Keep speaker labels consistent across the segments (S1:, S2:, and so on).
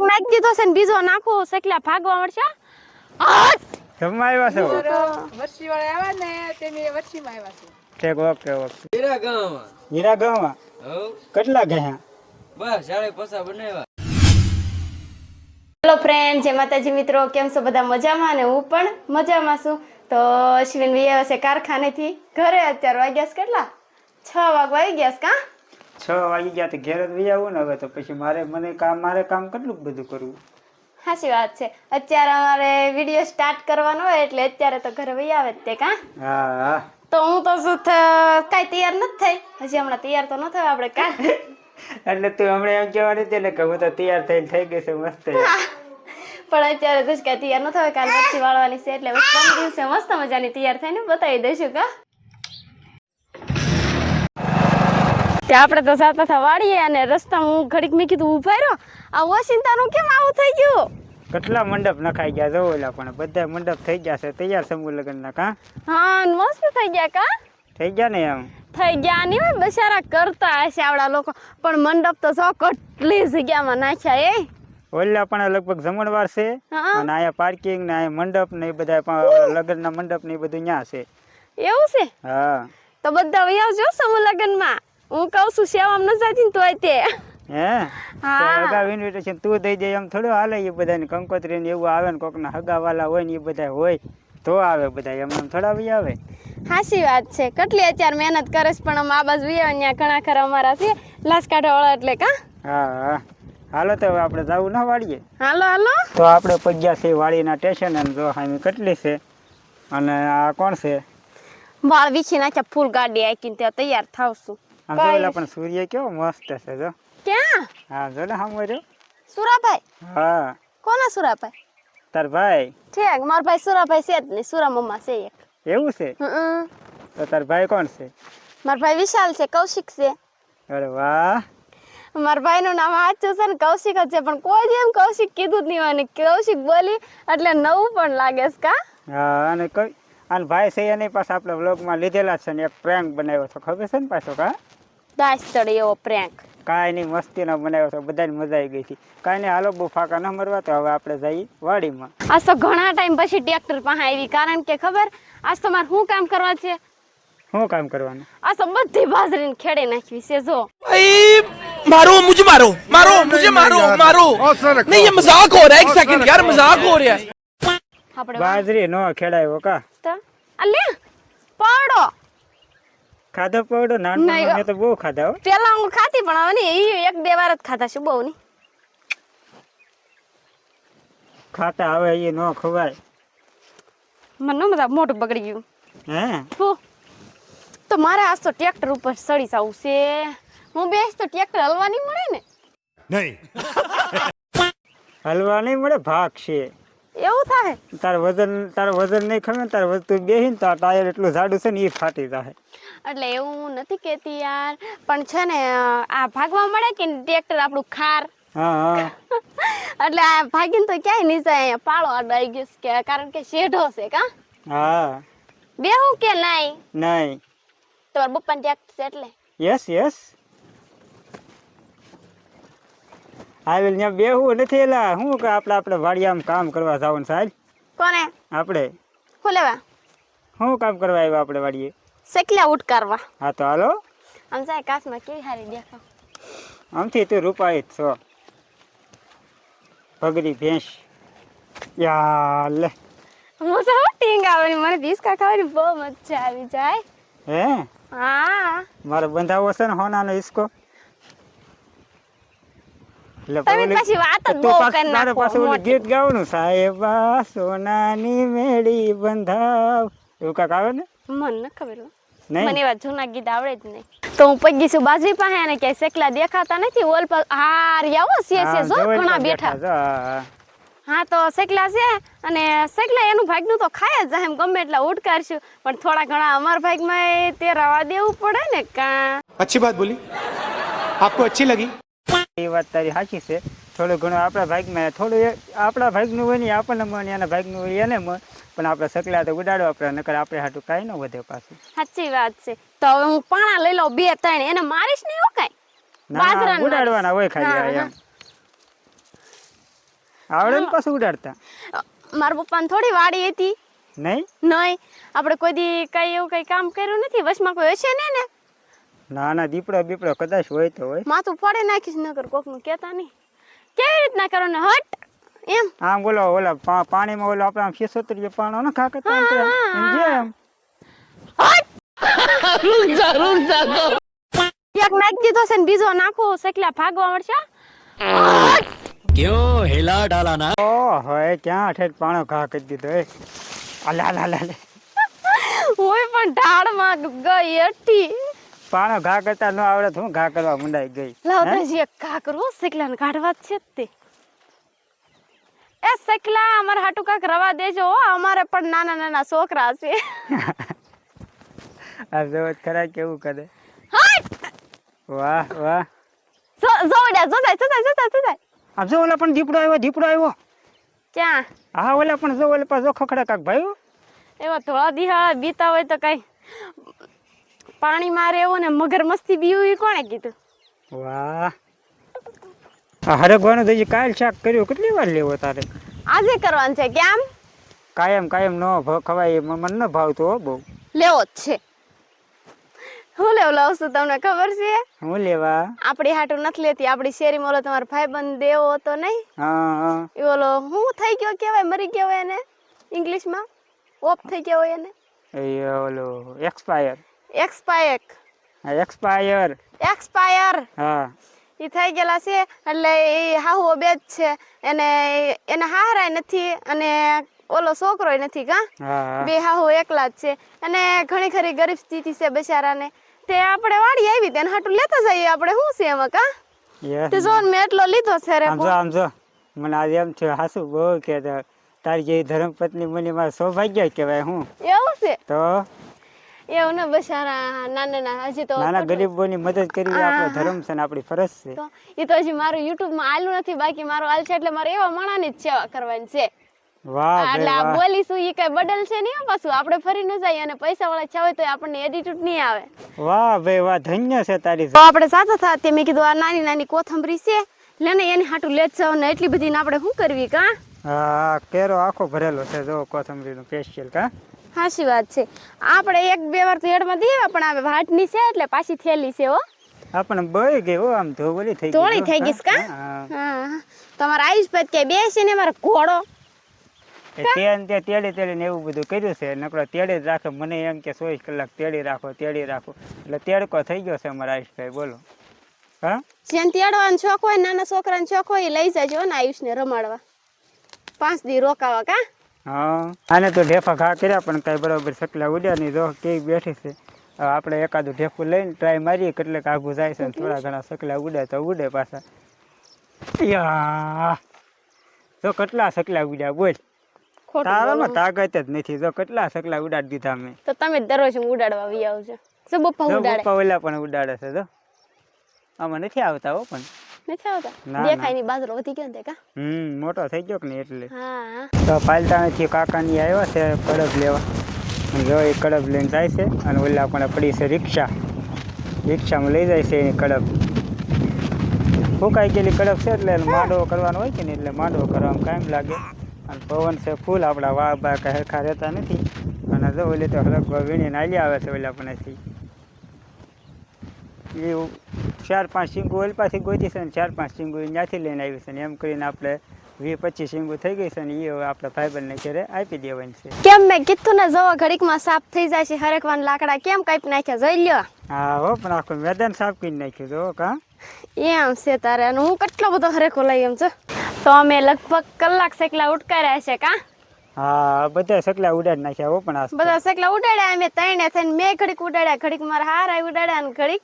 S1: એક નાખી દીધો છે ને બીજો નાખો સકલા ભાગવા મળશે?
S2: જમવા આવ્યા છો?
S3: વર્ષી વાળા આવ્યા ને તેની વર્ષીમાં આવ્યા છો.
S2: ઠીક ઓકે ઓકે
S4: હીરા ગામમાં?
S2: હીરા ગામમાં? કેટલા ગયા?
S4: બસ શાળે પસા બનાવ્યા.
S1: હેલો ફ્રેન્ડ જય માતાજી મિત્રો કેમ છો બધા મજામાં? ને હું પણ મજામાં છું. તો અશ્વિન ભાઈ આવ્યા છે કારખાનેથી. ઘરે અત્યારે વાગ્યા છે કેટલા? છ વાગવા આવી ગયા છે કા?
S2: છ વાગી ગયા તો ઘેર જ વહી આવું ને હવે તો પછી મારે મને કામ મારે કામ કેટલું બધું કરવું?
S1: સાચી વાત છે. અત્યારે અમારે વીડિયો સ્ટાર્ટ કરવાનો હોય એટલે અત્યારે તો ઘરે વહી આવે જ તે કા?
S2: હા હા.
S1: તો હું તો શું કાંઈ તૈયાર નથી થઈ? હજી હમણાં તૈયાર તો ન થયો આપણે કા?
S2: એટલે તું હમણાં એમ કહેવાની હતી ને કે હું તો તૈયાર થઈને થઈ ગઈ છે મસ્ત.
S1: પણ અત્યારે તો કાંઈ તૈયાર ન થયો કાલ મચ્છી વાળવાની છે એટલે ત્રણ દિવસે મસ્ત મજાની તૈયાર થઈને બતાવી દઈશું કા? તે આપણે તો જાતા હતા વાળીએ અને રસ્તામાં હું ઘડીક મેં કીધું ઊભા રહ્યો આ ઓશિંતાનું કેમ આવું થઈ ગયું?
S2: કેટલા મંડપ નખાઈ ગયા જો ઓલા પણ બધા મંડપ થઈ ગયા છે. તૈયાર સમૂહ લગ્નના કા?
S1: હા મસ્ત થઈ ગયા કા?
S2: થઈ ગયા ને એમ?
S1: થઈ ગયા નહીં હોય બચારા કરતા હશે આવડા લોકો. પણ મંડપ તો સો કેટલી જગ્યામાં નાખ્યા એ.
S2: ઓલા પણ લગભગ જમણવાર છે. અને આયા પાર્કિંગ ને આયા મંડપ ને બધા પણ લગ્નના મંડપ ને બધું ત્યાં છે.
S1: એવું છે?
S2: હા.
S1: તો બધા વહી જો સમૂહ લગ્નમાં. હું કહું છું સેવામાં ન જતી ને તોય તે.
S2: હે?
S1: હા.
S2: ઇન્વિટેશન તું દઈ દે એમ થોડું હાલે એ બધાને કંકોત્રી ને એવું આવે ને કોકના હગાવાલા હોય ને એ બધા હોય તો આવે બધા એમ એમ થોડા બી આવે.
S1: હાચી વાત છે. કેટલી અત્યારે મહેનત કરે છે પણ આ બાજુ વહી અહીંયા ઘણા ખરા અમારા છે. લાસકાંઠા વાળા એટલે કા?
S2: હા હા. હાલો તો હવે આપણે જવું ના વાળીએ.
S1: હાલો હાલો.
S2: તો આપણે પગ્યા છે વાળીના સ્ટેશન અને જો હામી કેટલી છે? અને આ કોણ છે?
S1: વાળ વીખી નાખ્યા ફૂલ ગાડી આકીને ત્યાં તૈયાર થાવશું.
S2: આમ જો ઓલા પણ સૂર્ય કેવો મસ્ત છે જો.
S1: ક્યાં?
S2: હા જો ને હમ રહ્યો.
S1: સુરાભાઈ?
S2: હા.
S1: કોના સુરાભાઈ?
S2: તાર ભાઈ.
S1: ઠીક મારા ભાઈ સુરાભાઈ છે જ સુરા મમ્મા છે એક.
S2: એવું છે. તો તાર ભાઈ કોણ છે?
S1: મારા ભાઈ વિશાલ છે કૌશિક છે.
S2: અરે વાહ.
S1: મારા ભાઈનું નામ સાચું છે ને કૌશિક જ છે પણ કોઈ જેમ કૌશિક કીધું જ નહીં હોય ને. કૌશિક બોલી એટલે નવું પણ લાગે છે કા?
S2: હા અને કઈ અને ભાઈ છે એની પાસે આપણે વ્લોગમાં લીધેલા છે ને એક પ્રેન્ક બનાવ્યો છે ખબર છે ને પાછો કા?
S1: દાસ ચડે એવો પ્રેન્ક
S2: કાંઈ નહીં મસ્તીનો બનાવ્યો છે બધાને મજા આવી ગઈ હતી. કાંઈ નહીં હાલો બહુ ફાંકા ન મરવા તો હવે આપણે જઈએ વાડીમાં.
S1: આજ તો ઘણા ટાઈમ પછી ટ્રેક્ટર પાસે આવી કારણ કે ખબર? આજ તો મારે શું કામ કરવા છે?
S2: શું કામ કરવાનું?
S1: આજ તો બધી બાજરીને ખેડી નાખવી છે જો.
S5: મારો મુજે મારો મારો મુજે મારો મારો. નહીં યે મજાક હો રહા એક સેકન્ડ યાર મજાક હો રહા
S1: આપણે
S2: બાજરી નો ખેડાયો કા.
S1: તો અલે પાડો.
S2: ખાધો પડો
S1: નહીં.
S2: મેં તો બહુ ખાધા હો.
S1: પેલા હું ખાતી પણ હવે નહીં એ એક બે વાર જ ખાધા છું બહુ નહીં.
S2: ખાતા હવે એ નો ખવાય.
S1: મને બધા મોઢું બગડી ગયું.
S2: હે?
S1: તો મારે આજ તો ટ્રેક્ટર ઉપર સડી જવું છે. હું બેસ તો ટ્રેક્ટર હલવા નહીં મળે ને?
S2: હલવા નહીં મળે ભાગ છે.
S1: એવું થાય?
S2: તાર વજન તાર વજન નહીં ખમે તાર વજન તું બેહીને તાર ટાયર એટલું જાડું છે ને એ ફાટી જાય
S1: એટલે એવું નથી કેતી યાર. પણ છે ને આ ભાગવા મળે કે ટ્રેક્ટર આપણું ખાર.
S2: હા
S1: એટલે આ ભાગીને તો ક્યાંય જાય અહીંયા પાળો અડાઈ ગયો કે કારણ કે શેઢો છે કા?
S2: હા.
S1: બેહું કે નહીં?
S2: નહીં.
S1: તમારા બપ્પાને ટ્રેક્ટર છે એટલે?
S2: યસ યસ આવેલ ત્યાં બેહું નથી એલા. શું કે આપણે આપણે વાડિયામાં કામ કરવા જવાનું સાહેબ
S1: કોને?
S2: આપણે
S1: શું લેવા?
S2: શું કામ કરવા આવ્યા આપણે વાડીએ?
S1: શેકલા ઉટકારવા
S2: હા તો હાલો.
S1: આમ સાહેબ કાશમાં કેવી હારી દેખાવ.
S2: આમથી તું રૂપાઈ જ છો. ભગરી ભેંસ. યા લે.
S1: હું સૌ ટીંગ આવવાની મને ભીસકા ખાવાની બહુ મજા આવી જાય.
S2: હે?
S1: હા.
S2: મારો બંધાવો છે ને હોનાનો હિસકો. ગીત ગાવાનું? સાહેબા સોનાની મેળી બંધાવ. એવું કાક આવે ને?
S1: મને ખબર મને એવા જૂના ગીત આવડે જ નહીં. તો હું પગી છું બાજરી પાસે અને કે સેકલા દેખાતા નથી. ઓલ પર હાર આવો સીએ
S2: સીએ
S1: જો ઘણા બેઠા.
S2: હા
S1: તો સેકલા છે અને સેકલા એનું ભાગનું તો ખાય જ એમ ગમે એટલા ઉડકારશું. પણ થોડા ઘણા અમારા ભાગમાં તે રવા દેવું પડે ને કા?
S6: અચ્છી વાત બોલી આપકો અચ્છી લગી
S2: એ વાત તારી સાચી છે. થોડું ઘણું આપણા ભાગમાં થોડું આપણા ભાગનું હોય ને આપણને મન એના ભાગનું હોય એને મન. પણ આપણે સકલા તો ઉડાડવા પડે નકર આપણે હાટું કાંઈ ન વધે પાછું.
S1: સાચી વાત છે. તો હવે હું પાણા લઈ લઉં બે ત્રણ એને મારીશ ને એવું કાંઈ?
S2: ઉડાડવાના હોય ખાલી. એમ. આવડે ને પાછું ઉડાડતા?
S1: મારા પપ્પાને થોડી વાડી હતી.
S2: નહીં?
S1: નહીં. આપણે કોઈ દી કઈ એવું કઈ કામ કર્યું નથી? વચમાં કોઈ હશે ને ને
S2: ના ના દીપડો બીપડો કદાચ હોય તો હોય.
S1: માથું ફોડી નાખીશ નકર કોકનું કહેતા નહીં. કેવી રીતના કરો ને હટ! એમ?
S2: આમ બોલો ઓલા પાણીમાં ઓલો આપણે આમ શીસોતરીએ પાણો ને ખા કરતા એમ. પેલા. એમ? જેમ.
S1: એક નાખી દીધો છે ને બીજો નાખો શકલા ભાગવા મળશે.
S2: ક્યાં ઠેઠ પાણો ઘા કરી દીધો એ? અલા અલા અલા અલા.
S1: હોય પણ ઢાળમાં ગઈ અઠી.
S2: પાણો ઘા કરતા ન આવડે તો હું ઘા કરવા મંડાઈ ગઈ?
S1: લાવ? તો એક કા કરવો શકલાને કાઢવા છે જ તે. એ શકલા અમારે હાટુ કાક રવા દેજો હો અમારે પણ નાના નાના છોકરા છે.
S2: આ જોવો ખરા કેવું કરે? વાહ વાહ.
S1: જો જોડ્યા જોડાય જોડાય જોડાય જોડાય
S2: આમ જો ઓલા પણ દીપડો આવ્યો દીપડો આવ્યો.
S1: ક્યાં?
S2: હા ઓલા પણ જો ઓલા જો ખખડા કાક ભાઈ
S1: એવા થોડા દિહાળા બીતા હોય તો કઈ પાણી મારે એવું ને મગર મસ્તી બીવું કોણે કીધું?
S2: વાહ. આ હરગવાનું તો કાલ શાક કર્યું કેટલી વાર લેવો તારે?
S1: આજે કરવાનું છે કેમ?
S2: કાયમ કાયમ ન ખવાય મને ન ભાવતો બહુ.
S1: લેવો જ છે. હું લેવ લાવું છું તમને ખબર છે?
S2: હું લેવા?
S1: આપણી હાટું નથી લેતી આપણી શેરીમાં ઓલો તમારો ભાઈબંધ દેવો હતો નહીં
S2: હા
S1: એ ઓલો હું થઈ ગયો કહેવાય મરી ગયો હોય એને? ઇંગ્લિશમાં ઓફ થઈ ગયો હોય એને.
S2: એ ઓલો એક્સપાયર
S1: એક્સપાયર
S2: એક્સપાયર
S1: એક્સપાયર
S2: હા.
S1: એ થઈ ગયેલા છે એટલે એ હાહુ બે જ છે. એને એને હારાય નથી અને ઓલો છોકરો નથી કા. બે હાહુ એકલા જ છે. અને ઘણી ખરી ગરીબ સ્થિતિ છે બિચારાને. તે આપણે વાડી આવી તેને હાટું લેતા જઈએ આપણે શું છે એમાં કા? તે જો મેં એટલો લીધો છે રે
S2: આમ જો મને આજે એમ થયું હાસુ બહુ કે તારી જે ધર્મપત્ની મને મારા સૌભાગ્ય કહેવાય હું.
S1: એવું છે?
S2: તો
S1: એવું ને નાના નાના હજી તો
S2: નાના ગરીબોની મદદ કરવી આપણો ધર્મ છે ને આપણી ફરજ છે.
S1: તો એ તો હજી મારું યુટ્યુબમાં આલું નથી બાકી મારું આલ છે એટલે મારે એવા માણાની જ સેવા કરવાની છે.
S2: વાહ
S1: એટલે આ બોલીશું એ કઈ બદલ છે નહીં પાછું. આપણે ફરી ન જાય અને પૈસા વાળા છે તો આપણને એટીટ્યુડ નહીં આવે.
S2: વાહ ભાઈ વાહ ધન્ય છે તારી
S1: તો આપણે સાથે થા મેં કીધું આ નાની નાની કોથમરી છે લેને એની હાટું લેત જાવ ને એટલી બધી આપડે આપણે શું કરવી કા?
S2: હા કેરો આખો ભરેલો છે જો નું સ્પેશિયલ કા.
S1: હાચી વાત છે. આપણે એક બે વાર તો હેડમાં પણ આ વાટની છે એટલે પાછી થેલી છે હો.
S2: આપણે બળી ગઈ હો આમ ધોવલી થઈ ગઈ ધોળી
S1: થઈ ગઈ કા?
S2: હા.
S1: તમારા આયુષભાઈ કે બેસી ને મારો ઘોડો.
S2: એ તે ને તે તેડી ને એવું બધું કર્યું છે. નકરો તેડી જ રાખે. મને એમ કે ચોવીસ કલાક તેડી રાખો તેડી રાખો. એટલે તેડકો થઈ ગયો છે અમારા આયુષભાઈ બોલો. હા?
S1: જેમ તેડવાનો શોખ હોય નાના છોકરાનો શોખ હોય એ લઈ જજો ને આયુષને રમાડવા. પાંચ દી રોકાવા કા?
S2: હા. આને તો ઢેફા ઘા કર્યા પણ કાંઈ બરાબર સકલા ઉડ્યા નહીં. જો કેવી બેઠી છે. હવે આપણે એકાદું ઢેફું લઈને ટ્રાય મારીએ કેટલેક આઘું જાય છે થોડા ઘણા સકલા ઉડે તો ઉડે પાછા. યા. જો કેટલા સકલા ઉડ્યા બોલ.
S1: ખોટું
S2: તારામાં તાકાત જ નથી. જો કેટલા સકલા ઉડાડી દીધા મેં.
S1: તો તમે દરરોજ ઉડાડવા આવી આવજો. બપ્પા ઉડાડે.
S2: ઓલા પણ ઉડાડે છે જો. આમાં નથી આવતા હો પણ.
S1: નથી આવતા? દેખાયની. બાજરો વધી ગયો ને કા?
S2: હમ મોટો થઈ ગયો કે એટલે?
S1: હા.
S2: તો પાલતાણાથી કાકાની આવ્યા છે કડબ લેવા. જો એ કડબ લઈને જાય છે અને ઓલા પણ પડી છે રિક્ષા. રિક્ષામાં લઈ જાય છે એની કડબ. ફૂંકાઈ ગયેલી કડબ છે એટલે માંડવો કરવાનો હોય કે ને એટલે માંડવો કરવામાં કાયમ લાગે. અને પવન છે ફૂલ આપણા વાહ બા કાંઈ હરખા રહેતા નથી. અને જો ઓલી તો હરખવા વીણીને આલી આવે છે ઓલા પણેથી એ ચાર પાંચ શીંગુ ઓલ પાછી ગોતી છે ને ચાર પાંચ ઈ ત્યાંથી લઈને આવી છે ને એમ કરીને આપણે વીસ પચીસ શીંગુ થઈ ગઈ છે ને એ હવે આપણે ભાઈબંધને ઘરે આપી દેવાની છે.
S1: કેમ મેં કીધું ને જવો ઘડીકમાં સાફ થઈ જાય છે હરેકવાન લાકડા કેમ કાપી નાખ્યા જોઈ લ્યો.
S2: હા હો પણ આખું મેદાન સાફ કરી નાખ્યું જો કા?
S1: એમ છે તારે અને હું કેટલો બધો હરેકો લઈ એમ છે. તો અમે લગભગ કલાક સેકલા ઉટકાર્યા છે કા?
S2: હા બધા સકલા ઉડાડી નાખ્યા હો પણ
S1: બધા સેકલા ઉડાડ્યા અમે ત્રણે થઈને મેં ઘડીક ઉડાડ્યા ઘડીક મારા હારા ઉડાડ્યા અને ઘડીક.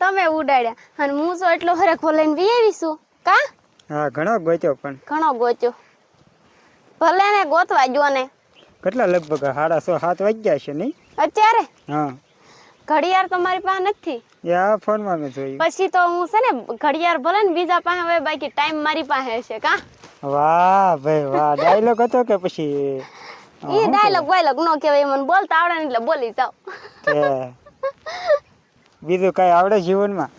S1: તમે ઉડાડ્યા. અને હું તો એટલો હરેકો લઈને વિયાવીશું કા?
S2: હા ઘણો ગોત્યો પણ.
S1: ઘણો ગોચ્યો ભલે ને ગોતવા જો ને.
S2: કેટલા લગભગ? સાડા સો સાત વાગ્યા છે નહીં?
S1: અત્યારે?
S2: હા.
S1: ઘડિયાળ તો મારી પાસે નથી.
S2: યા ફોનમાં મેં જોયું.
S1: પછી તો હું છે ને ઘડિયાળ ભલે ને બીજા પાસે હોય બાકી ટાઈમ મારી પાસે હશે કા?
S2: વાહ ભાઈ વાહ. ડાયલોગ હતો કે પછી?
S1: એ ડાયલોગ વાયલોગ નો કહેવાય મને બોલતા આવડે ને એટલે બોલી જાવ
S2: બીજું કઈ આવડે જીવનમાં?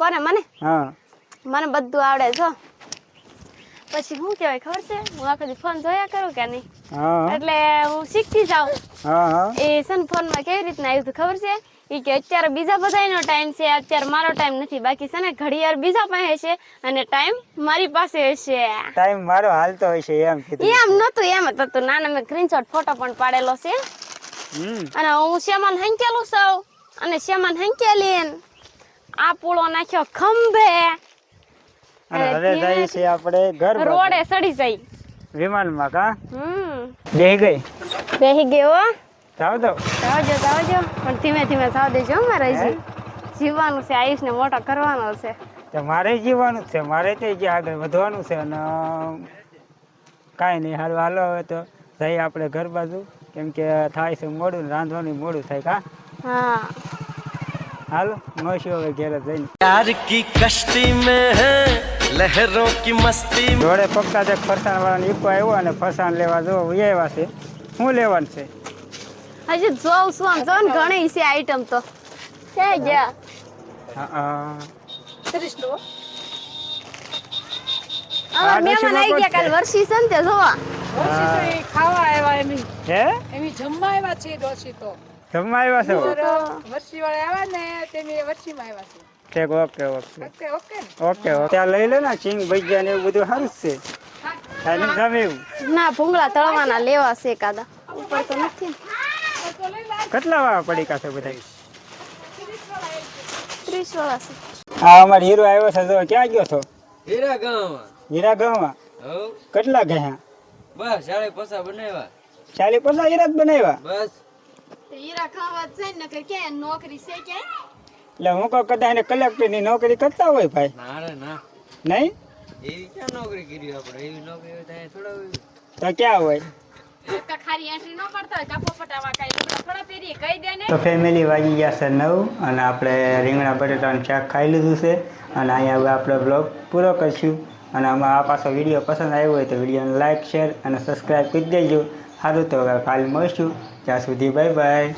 S1: કોને મને?
S2: હા.
S1: મને બધું આવડે છો પછી શું કહેવાય ખબર છે? હું આખો ફોન જોયા કરું કે નહીં? એટલે હું શીખતી જાઉં. એ સન ફોનમાં કેવી રીતના આવ્યું ખબર છે? એ કે અત્યારે બીજા બધાનો ટાઈમ છે અત્યારે મારો ટાઈમ નથી. બાકી છે ને ઘડિયાળ બીજા પાસે છે અને ટાઈમ મારી પાસે હશે
S2: ટાઈમ મારો હાલતો છે એમ કીધું
S1: એમ નતું એમ જ હતું. નાના મેં સ્ક્રીનશોટ ફોટો પણ પાડેલો છે. અને હું શ્યામાન હંકેલું સૌ અને શ્યામાન હંકેલીન આ પૂળો નાખ્યો ખંભે.
S2: અને હવે છીએ આપણે ઘર
S1: રોડે સડી જાય.
S2: વિમાનમાં કા?
S1: હમ.
S2: બેહી ગઈ.
S1: બેહી ગયો
S2: જાવ તો.
S1: જાવજો જાવજો. પણ ધીમે ધીમે જાવ દેજો મારા હજી. જીવવાનું છે આયુષને મોટો કરવાનો છે.
S2: તો મારે જીવવાનું જ છે મારે તે જે આગળ વધવાનું છે અને કાંઈ નહીં હાલ હાલો હવે તો જઈએ આપણે ઘર બાજુ. કેમ કે થાય છે મોડું રાંધવાનું મોડું થાય કા?
S1: હા.
S2: હાલો નોશી હવે ઘેરે જઈને.
S5: પ્યાર કી કશ્તી મે હે લહેરો કી મસ્તી
S2: જોડે પક્કા જે ફરસાણ વાળાને ઈકો આવ્યો અને ફરસાણ લેવા જો આવ્યા છે. શું લેવાનું છે?
S1: આજે જોઉં છું આમ જોઉં ઘણી છે આઈટમ તો. ક્યાં ગયા
S2: હા
S3: ત્રીસનો
S1: અમાર કાલ વર્ષી છે ને તે જોવા
S3: ખાવા આવ્યા જમવા આવ્યા છે તો.
S2: જમવા આવ્યા છો?
S3: વર્ષી વાળા આવ્યા ને તેમી વર્ષીમાં આવ્યા છે.
S2: ઠીક okay okay.
S3: Okay okay
S2: okay okay. ત્યાં લઈ લે ને ચીંગ ભજીયા ને એવું બધું સારું જ છે. જમે એવું.
S1: ના ભૂંગળા તળવાના લેવા છે કાદા. ઉપર તો નથી.
S2: કેટલા વાળા પડી કાશે બધા?
S1: ત્રીસ વાળા છે.
S2: આ અમારો હીરો આવ્યો છે તો ક્યાં ગયો છો?
S4: હીરા ગામમાં.
S2: હીરા ગામમાં? કેટલા ગયા?
S4: બસ પસા બનાવ્યા.
S2: ચાલી પચાસ હીરા જ બનાવ્યા?
S4: બસ.
S1: હીરા ખાવા છે ને કે ક્યાં નોકરી છે ક્યાં
S2: એટલે હું કહું કદાચ એને કલેક્ટરની નોકરી કરતા હોય ભાઈ.
S4: ના રે ના.
S2: નહીં?
S4: એવી ક્યાં નોકરી કરી આપણે? એવી નોકરી હોય તો થોડા હોય.
S2: તો ક્યાં હોય?
S1: ખારી એન્ટ્રી ન કરતા હોય કાપો પટાવા કાઈ. લુગડા થોડા પહેરીએ કહી દે ને.
S2: તો ફેમિલી વાગી ગયા છે નવ અને આપણે રીંગણા બટેટાનું શાક ખાઈ લીધું છે અને અહીંયા હવે આપણે બ્લોગ પૂરો કરીશું. અને આમાં આ પાછો વીડિયો પસંદ આવ્યો હોય તો વિડીયોને લાઇક શેર અને સબસ્ક્રાઈબ કરી દેજો. સારું તો કાલે મળશું. ત્યાં સુધી બાય બાય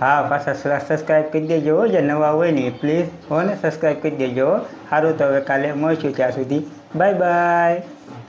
S2: હા, પાછા સબસ્ક્રાઈબ કરી દેજો જે નવા હોય ને પ્લીઝ હો ને સબસ્ક્રાઈબ કરી દેજો સારું તો હવે કાલે મળશું ત્યાં સુધી. Bye bye